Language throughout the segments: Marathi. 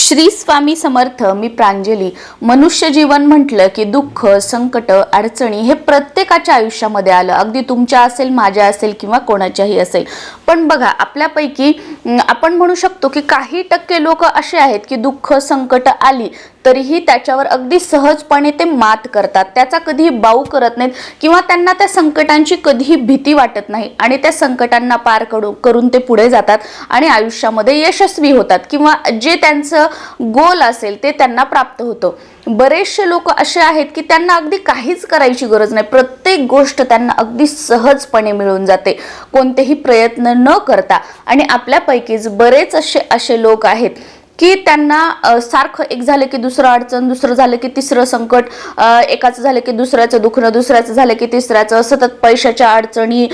श्री स्वामी समर्थ मी प्रांजली. मनुष्य जीवन म्हटलं की दुःख संकट अडचणी हे प्रत्येकाच्या आयुष्यामध्ये आलं. अगदी तुमच्या असेल माझ्या असेल किंवा कोणाच्याही असेल. पण बघा आपल्यापैकी आपण म्हणू शकतो की काही टक्के लोक असे आहेत की दुःख संकट आली तरीही त्याच्यावर अगदी सहजपणे ते मात करतात. त्याचा कधीही बाऊ करत नाहीत किंवा त्यांना त्या संकटांची कधीही भीती वाटत नाही आणि त्या संकटांना पार करू करून ते पुढे जातात आणि आयुष्यामध्ये यशस्वी होतात किंवा जे त्यांचं गोल असेल ते त्यांना प्राप्त होतं. बरेचसे लोक असे आहेत की त्यांना अगदी काहीच करायची गरज नाही. प्रत्येक गोष्ट त्यांना अगदी सहजपणे मिळून जाते. कोणतेही प्रयत्न न करता. आणि आपल्यापैकीच बरेच असे असे लोक आहेत की त्यांना सारखं एक झालं की दुसरं अडचण दुसरं झालं की तिसरं संकट एकाचं झालं की दुसऱ्याचं दुखणं दुसऱ्याचं झालं की तिसऱ्याचं. सतत पैशाच्या अडचणी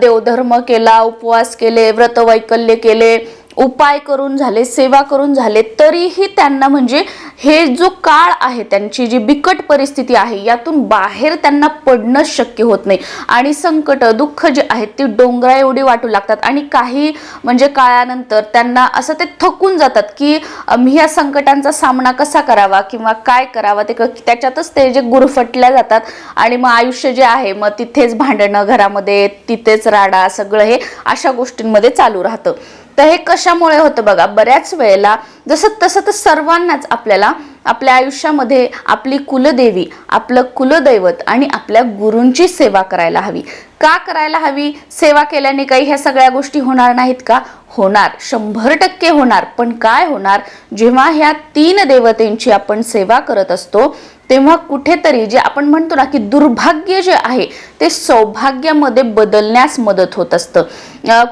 देवधर्म केला उपवास केले व्रत वैकल्य केले उपाय करून झाले सेवा करून झाले तरीही त्यांना म्हणजे हे जो काळ आहे त्यांची जी बिकट परिस्थिती आहे यातून बाहेर त्यांना पडणं शक्य होत नाही. आणि संकट दुःख जे आहेत ती डोंगरा एवढी वाटू लागतात. आणि काही म्हणजे काळानंतर त्यांना असं ते थकून जातात की मी या संकटांचा सामना कसा करावा किंवा काय करावा ते त्याच्यातच ते जे गुरफटल्या जातात. आणि मग आयुष्य जे आहे मग तिथेच भांडणं घरामध्ये तिथेच राडा सगळं हे अशा गोष्टींमध्ये चालू राहतं. तर हे कशामुळे होतं बघा? बऱ्याच वेळेला जसं तसं तर सर्वांनाच आपल्याला आपल्या आयुष्यामध्ये आपली कुलदेवी आपलं कुलदैवत आणि आपल्या गुरूंची सेवा करायला हवी. का करायला हवी? सेवा केल्याने काही ह्या सगळ्या गोष्टी होणार नाहीत का? होणार. शंभर टक्के होणार. पण काय होणार? जेव्हा ह्या तीन देवतेंची आपण सेवा करत असतो तेव्हा कुठेतरी जे आपण म्हणतो ना की दुर्भाग्य जे आहे ते सौभाग्यामध्ये बदलण्यास मदत होत असतं.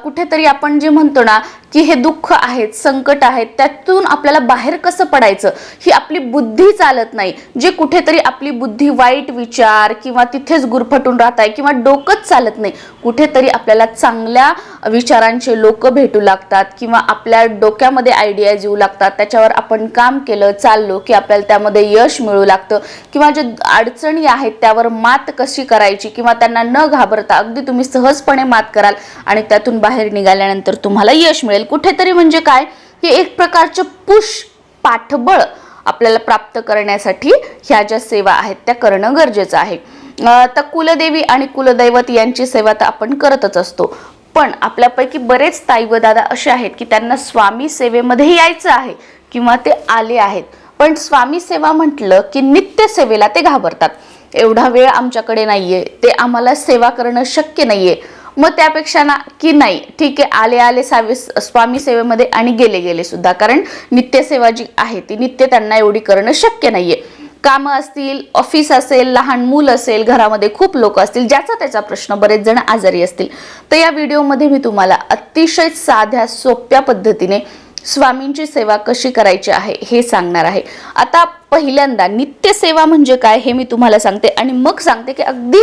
कुठेतरी आपण जे म्हणतो ना की हे दुःख आहेत संकट आहेत त्यातून आपल्याला बाहेर कसं पडायचं? ही आपली बुद्धी चालत नाही. जे कुठेतरी आपली बुद्धी वाईट विचार किंवा तिथेच गुरफटून राहत आहे किंवा डोकंच चालत नाही कुठेतरी आपल्याला चांगल्या विचारांचे लोक भेटू लागतात किंवा आपल्या डोक्यामध्ये आयडियाज येऊ लागतात. त्याच्यावर आपण काम केलं चाललो की आपल्याला त्यामध्ये यश मिळू लागतं. किंवा जे अडचणी आहेत त्यावर मात कशी करायची किंवा त्यांना न घाबरता अगदी तुम्ही सहजपणे मात कराल आणि त्यातून बाहेर निघाल्यानंतर तुम्हाला यश मिळेल. कुठेतरी म्हणजे काय? हे एक प्रकारचं पुष पाठबळ आपल्याला प्राप्त करण्यासाठी ह्या ज्या सेवा आहेत त्या करणं गरजेचं आहे. तर कुलदेवी आणि कुलदैवत यांची सेवा तर आपण करतच असतो. पण आपल्यापैकी बरेच ताई व दादा असे आहेत की त्यांना स्वामी सेवेमध्ये यायचं आहे किंवा ते आले आहेत. पण स्वामी सेवा म्हटलं की नित्य सेवेला ते घाबरतात. एवढा वेळ आमच्याकडे नाहीये. ते आम्हाला सेवा करणं शक्य नाहीये. मग त्यापेक्षा ना की नाही? ठीक आहे आले आले सावे स्वामी सेवेमध्ये आणि गेले गेले सुद्धा. कारण नित्यसेवा जी आहे ती नित्य त्यांना एवढी करणं शक्य नाहीये. कामं असतील ऑफिस असेल लहान मूल असेल घरामध्ये खूप लोक असतील ज्याचा त्याचा प्रश्न बरेच जण आजारी असतील. तर या व्हिडिओमध्ये मी तुम्हाला अतिशय साध्या सोप्या पद्धतीने स्वामींची सेवा कशी करायची आहे हे सांगणार आहे. आता पहिल्यांदा नित्यसेवा म्हणजे काय हे मी तुम्हाला सांगते आणि मग सांगते की अगदी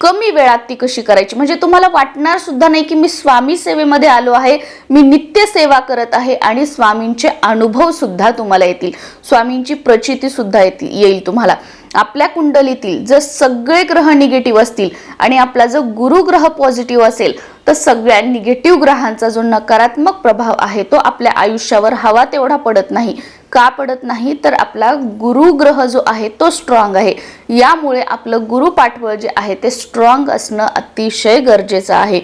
कमी वेळात ती कशी करायची? म्हणजे तुम्हाला वाटणार सुद्धा नाही की मी स्वामी सेवेमध्ये आलो आहे मी नित्य सेवा करत आहे आणि स्वामींचे अनुभव सुद्धा तुम्हाला येतील. स्वामींची प्रचिती सुद्धा येतील येईल तुम्हाला. आपल्या कुंडलीतील जर सगळे ग्रह निगेटिव्ह असतील आणि आपला जर गुरुग्रह पॉझिटिव्ह असेल तर सगळ्या निगेटिव्ह ग्रहांचा जो नकारात्मक प्रभाव आहे तो आपल्या आयुष्यावर हवा तेवढा पडत नाही. का पडत नाही? तर आपला गुरु ग्रह जो आहे तो स्ट्रॉंग आहे. यामुळे आपलं गुरु पाठबळ जे आहे ते स्ट्रॉंग असणं अतिशय गरजेचं आहे.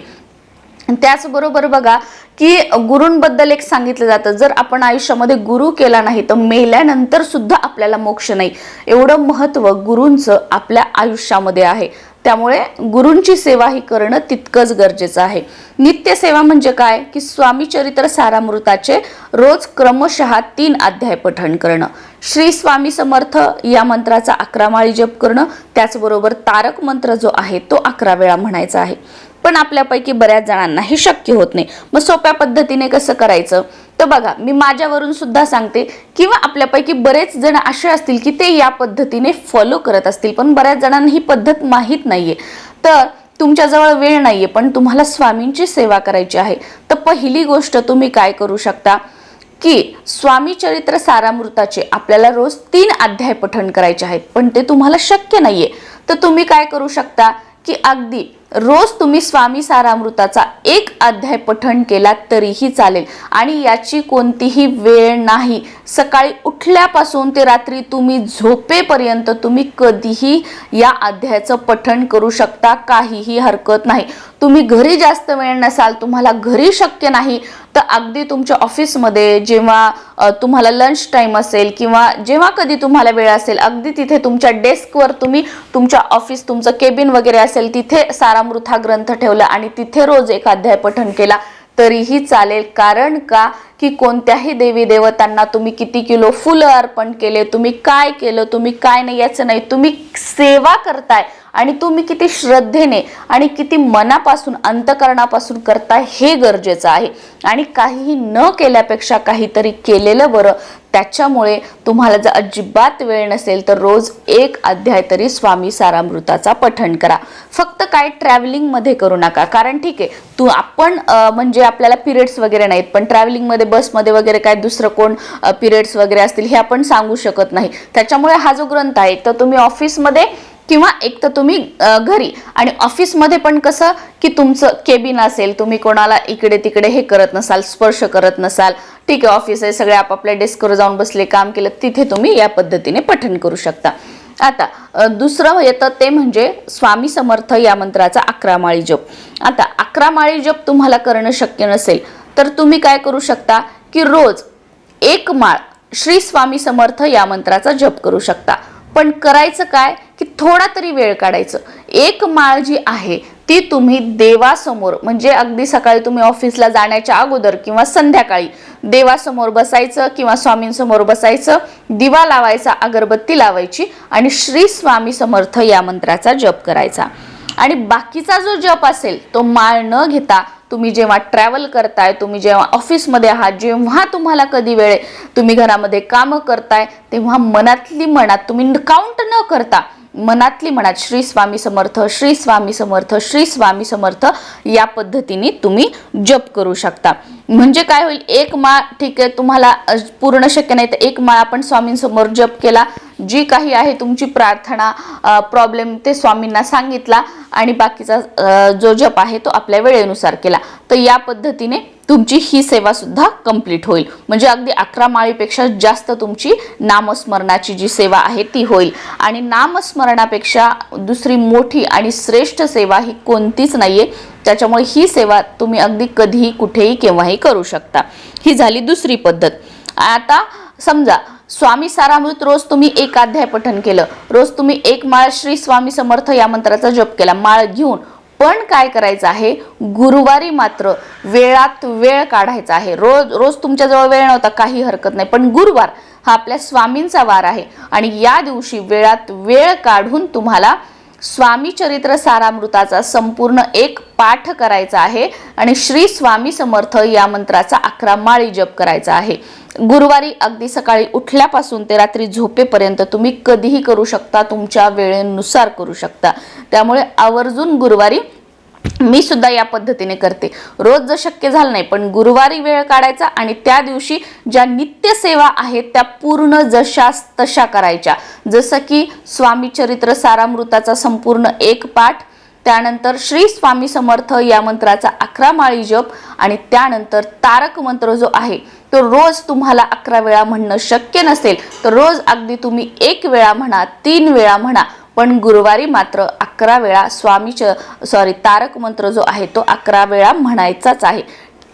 त्याचबरोबर बघा की गुरूंबद्दल एक सांगितलं जातं. जर आपण आयुष्यामध्ये गुरु केला नाही तर मेल्यानंतर सुद्धा आपल्याला मोक्ष नाही. एवढं महत्त्व गुरूंचं आपल्या आयुष्यामध्ये आहे. त्यामुळे गुरूंची सेवा ही करणं तितकंच गरजेचं आहे. नित्य सेवा म्हणजे काय? की स्वामी चरित्र सारामृताचे रोज क्रमशः तीन अध्याय पठण करणं. श्री स्वामी समर्थ या मंत्राचा अकरा माळी जप करणं त्याचबरोबर तारक मंत्र जो आहे तो अकरा वेळा म्हणायचा आहे. पण आपल्यापैकी बऱ्याच जणांना हे शक्य होत नाही. मग सोप्या पद्धतीने कसं करायचं? तर बघा मी माझ्यावरून सुद्धा सांगते किंवा आपल्यापैकी बरेच जण असे असतील की ते या पद्धतीने फॉलो करत असतील पण बऱ्याच जणांना ही पद्धत माहीत नाहीये. तर तुमच्याजवळ वेळ नाहीये पण तुम्हाला स्वामींची सेवा करायची आहे. तर पहिली गोष्ट तुम्ही काय करू शकता? की स्वामी चरित्र सारामृताचे आपल्याला रोज तीन अध्याय पठण करायचे आहेत पण ते तुम्हाला शक्य नाहीये. तर तुम्ही काय करू शकता? की अगदी रोज तुम्ही स्वामी सारामृताचा एक अध्याय पठण केला तरीही चालेल. आणि याची कोणतीही वेळ नाही. सकाळी उठल्यापासून ते रात्री तुम्ही झोपेपर्यंत तुम्ही कधीही या अध्यायाचं पठण करू शकता. काहीही हरकत नाही. तुम्ही घरी जास्त वेळ नसाल तुम्हाला घरी शक्य नाही तर अगदी तुमच्या ऑफिसमध्ये जेव्हा तुम्हाला लंच टाईम असेल किंवा जेव्हा कधी तुम्हाला वेळ असेल अगदी तिथे तुमच्या डेस्कवर तुम्ही तुमच्या ऑफिस तुमचं केबिन वगैरे असेल तिथे सारा सारामृत हा ग्रंथ ठेवला आणि तिथे रोज एक अध्याय पठण केला तरीही चालेल. कारण का? की कोणत्याही देवी देवतांना तुम्ही किती किलो फुलं अर्पण केले तुम्ही काय केलं तुम्ही काय नाही याचं नाही तुम्ही सेवा करताय आणि तुम्ही किती श्रद्धेने आणि किती मनापासून अंतकरणापासून करताय हे गरजेचं आहे. आणि काहीही न केल्यापेक्षा काहीतरी केलेलं बरं त्याच्यामुळे तुम्हाला जर अजिबात वेळ नसेल तर रोज एक अध्याय तरी स्वामी सारामृताचा पठण करा. फक्त काय ट्रॅव्हलिंगमध्ये करू नका. कारण ठीक आहे तू आपण म्हणजे आपल्याला पिरियड्स वगैरे नाहीत पण ट्रॅव्हलिंगमध्ये बसमध्ये वगैरे काय दुसरं कोण पिरियड्स वगैरे असतील हे आपण सांगू शकत नाही. त्याच्यामुळे हा जो ग्रंथ आहे तर तुम्ही ऑफिसमध्ये किंवा एक तर तुम्ही घरी. आणि ऑफिसमध्ये पण कसं की तुमचं केबिन असेल तुम्ही कोणाला इकडे तिकडे हे करत नसाल स्पर्श करत नसाल ठीक आहे ऑफिस आहे सगळे आपापल्या डेस्कवर जाऊन बसले काम केलं तिथे तुम्ही या पद्धतीने पठण करू शकता. आता दुसरं येतं ते म्हणजे स्वामी समर्थ या मंत्राचा अकरा माळी जप. आता अकरा माळी जप तुम्हाला करणं शक्य नसेल तर तुम्ही काय करू शकता की रोज एक माळ श्री स्वामी समर्थ या मंत्राचा जप करू शकता. पण करायचं काय? की थोडा तरी वेळ काढायचं. एक माळ जी आहे ती तुम्ही देवासमोर म्हणजे अगदी सकाळी तुम्ही ऑफिसला जाण्याच्या अगोदर किंवा संध्याकाळी देवासमोर बसायचं किंवा स्वामींसमोर बसायचं दिवा लावायचा अगरबत्ती लावायची आणि श्री स्वामी समर्थ या मंत्राचा जप करायचा. आणि बाकीचा जो जप असेल तो माळ न घेता तुम्ही जेव्हा ट्रॅव्हल करताय तुम्ही जेव्हा ऑफिसमध्ये आहात जेव्हा तुम्हाला कधी वेळ तुम्ही घरामध्ये कामं करताय तेव्हा मनातली मनात तुम्ही काउंट न करता मनातली मनात श्री स्वामी समर्थ श्री स्वामी समर्थ श्री स्वामी समर्थ या पद्धतीने तुम्ही जप करू शकता. म्हणजे काय होईल? एक माळ ठीक आहे तुम्हाला पूर्ण शक्य नाही तर एक माळ आपण स्वामींसमोर जप केला. जी काही आहे तुमची प्रार्थना प्रॉब्लेम ते स्वामींना सांगितला आणि बाकीचा जो जप आहे तो आपल्या वेळेनुसार केला. तर या पद्धतीने तुमची ही सेवा सुद्धा कंप्लीट होईल. म्हणजे अगदी अकरा माळीपेक्षा जास्त तुमची नामस्मरणाची जी सेवा आहे ती होईल. आणि नामस्मरणापेक्षा दुसरी मोठी आणि श्रेष्ठ सेवा ही कोणतीच नाहीये. त्याच्यामुळे ही सेवा तुम्ही अगदी कधीही कुठेही केव्हाही करू शकता. ही झाली दुसरी पद्धत. आता समजा स्वामी सारामृत रोज तुम्ही एक अध्याय पठन केलं. रोज तुम्ही एक माळ श्री स्वामी समर्थ या मंत्राचा जप केला माळ घेऊन. पण काय करायचं आहे? गुरुवारी मात्र वेळात वेळ काढायचा आहे. रोज रोज तुमच्याजवळ वेळ नव्हता काही हरकत नाही. पण गुरुवार हा आपल्या स्वामींचा वार आहे. आणि या दिवशी वेळात वेळ काढून तुम्हाला स्वामी चरित्र सारामृताचा संपूर्ण एक पाठ करायचा आहे आणि श्री स्वामी समर्थ या मंत्राचा अकरा माळी जप करायचा आहे. गुरुवारी अगदी सकाळी उठल्यापासून ते रात्री झोपेपर्यंत तुम्ही कधीही करू शकता तुमच्या वेळेनुसार करू शकता. त्यामुळे आवर्जून गुरुवारी मी सुद्धा या पद्धतीने करते. रोज जर शक्य झालं नाही पण गुरुवारी वेळ काढायचा आणि त्या दिवशी ज्या नित्य सेवा आहेत त्या पूर्ण जशा तशा करायच्या. जसं की स्वामी चरित्र सारामृताचा संपूर्ण एक पाठ त्यानंतर श्री स्वामी समर्थ या मंत्राचा अकरा माळी जप आणि त्यानंतर तारक मंत्र जो आहे तो रोज तुम्हाला अकरा वेळा म्हणणं शक्य नसेल तर रोज अगदी तुम्ही एक वेळा म्हणा तीन वेळा म्हणा पण गुरुवारी मात्र अकरा वेळा स्वामीच सॉरी तारक मंत्र जो आहे तो अकरा वेळा म्हणायचाच आहे.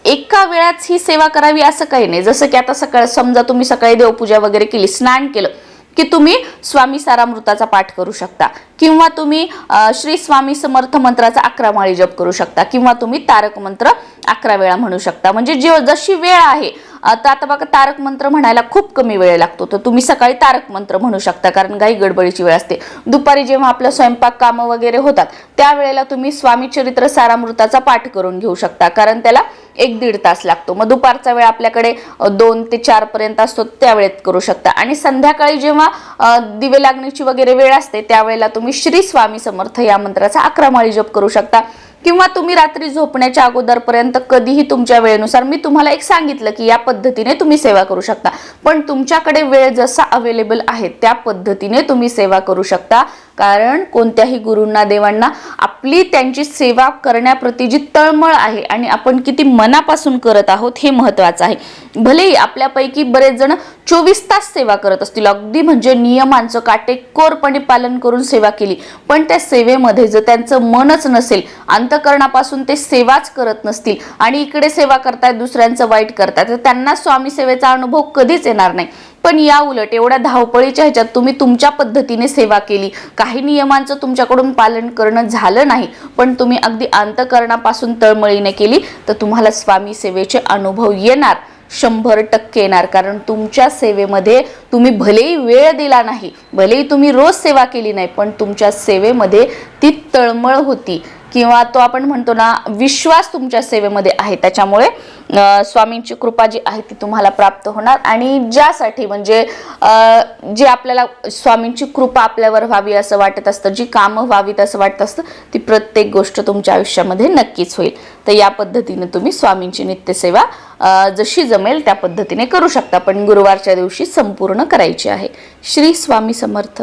एका वेळात ही सेवा करावी असं काही नाही. जसं की आता सकाळ समजा तुम्ही सकाळी देवपूजा वगैरे केली स्नान केलं की तुम्ही स्वामी सारामृताचा पाठ करू शकता. किंवा तुम्ही श्री स्वामी समर्थ मंत्राचा अकरा माळी जप करू शकता. किंवा तुम्ही तारक मंत्र अकरा वेळा म्हणू शकता. म्हणजे जे जशी वेळ आहे आता आता बघा तारक मंत्र म्हणायला खूप कमी वेळ लागतो. तर तुम्ही सकाळी तारक मंत्र म्हणू शकता कारण काही गडबडीची वेळ असते. दुपारी जेव्हा आपलं स्वयंपाक कामं वगैरे होतात त्यावेळेला तुम्ही स्वामी चरित्र सारामृताचा पाठ करून घेऊ शकता. कारण त्याला एक दीड तास लागतो. मग दुपारचा वेळ आपल्याकडे दोन ते चार पर्यंत असतो त्या वेळेत करू शकता. आणि संध्याकाळी जेव्हा दिवे लागण्याची वगैरे वेळ असते त्यावेळेला तुम्ही श्री स्वामी समर्थ या मंत्राचा अकरा माळी जप करू शकता. किंवा तुम्ही रात्री झोपण्याच्या अगोदरपर्यंत कधीही तुमच्या वेळेनुसार मी तुम्हाला एक सांगितलं की या पद्धतीने तुम्ही सेवा करू शकता. पण तुमच्याकडे वेळ जसा अवेलेबल आहे त्या पद्धतीने तुम्ही सेवा करू शकता. कारण कोणत्याही गुरूंना देवांना आपली त्यांची सेवा करण्याप्रती जी तळमळ आहे आणि आपण किती मनापासून करत आहोत हे महत्वाचं आहे. भलेही आपल्यापैकी बरेच जण चोवीस तास सेवा करत असतील. अगदी म्हणजे नियमांचं काटेकोरपणे पालन करून सेवा केली. पण त्या सेवेमध्ये जर त्यांचं मनच नसेल अंतकरणापासून ते सेवाच करत नसतील आणि इकडे सेवा करतायत दुसऱ्यांचं वाईट करतायत तर त्यांना स्वामी सेवेचा अनुभव कधीच येणार नाही. पण या उलट एवढ्या धावपळीच्या ह्याच्यात तुम्ही तुमच्या पद्धतीने सेवा केली. काही नियमांचं तुमच्याकडून पालन करणं झालं नाही पण तुम्ही अगदी अंतकरणापासून तळमळीने केली तर तुम्हाला स्वामी सेवेचे अनुभव येणार शंभर टक्के येणार. कारण तुमच्या सेवेमध्ये तुम्ही भलेही वेळ दिला नाही भलेही तुम्ही रोज सेवा केली नाही पण तुमच्या सेवेमध्ये ती तळमळ होती. किंवा तो आपण म्हणतो ना विश्वास तुमच्या सेवेमध्ये आहे. त्याच्यामुळे स्वामींची कृपा जी आहे ती तुम्हाला प्राप्त होणार. आणि ज्यासाठी म्हणजे जे आपल्याला स्वामींची कृपा आपल्यावर व्हावी असं वाटत असतं जी कामं व्हावीत असं वाटत असतं ती प्रत्येक गोष्ट तुमच्या आयुष्यामध्ये नक्कीच होईल. तर या पद्धतीने तुम्ही स्वामींची नित्यसेवा जशी जमेल त्या पद्धतीने करू शकता. पण गुरुवारच्या दिवशी संपूर्ण करायची आहे. श्री स्वामी समर्थ.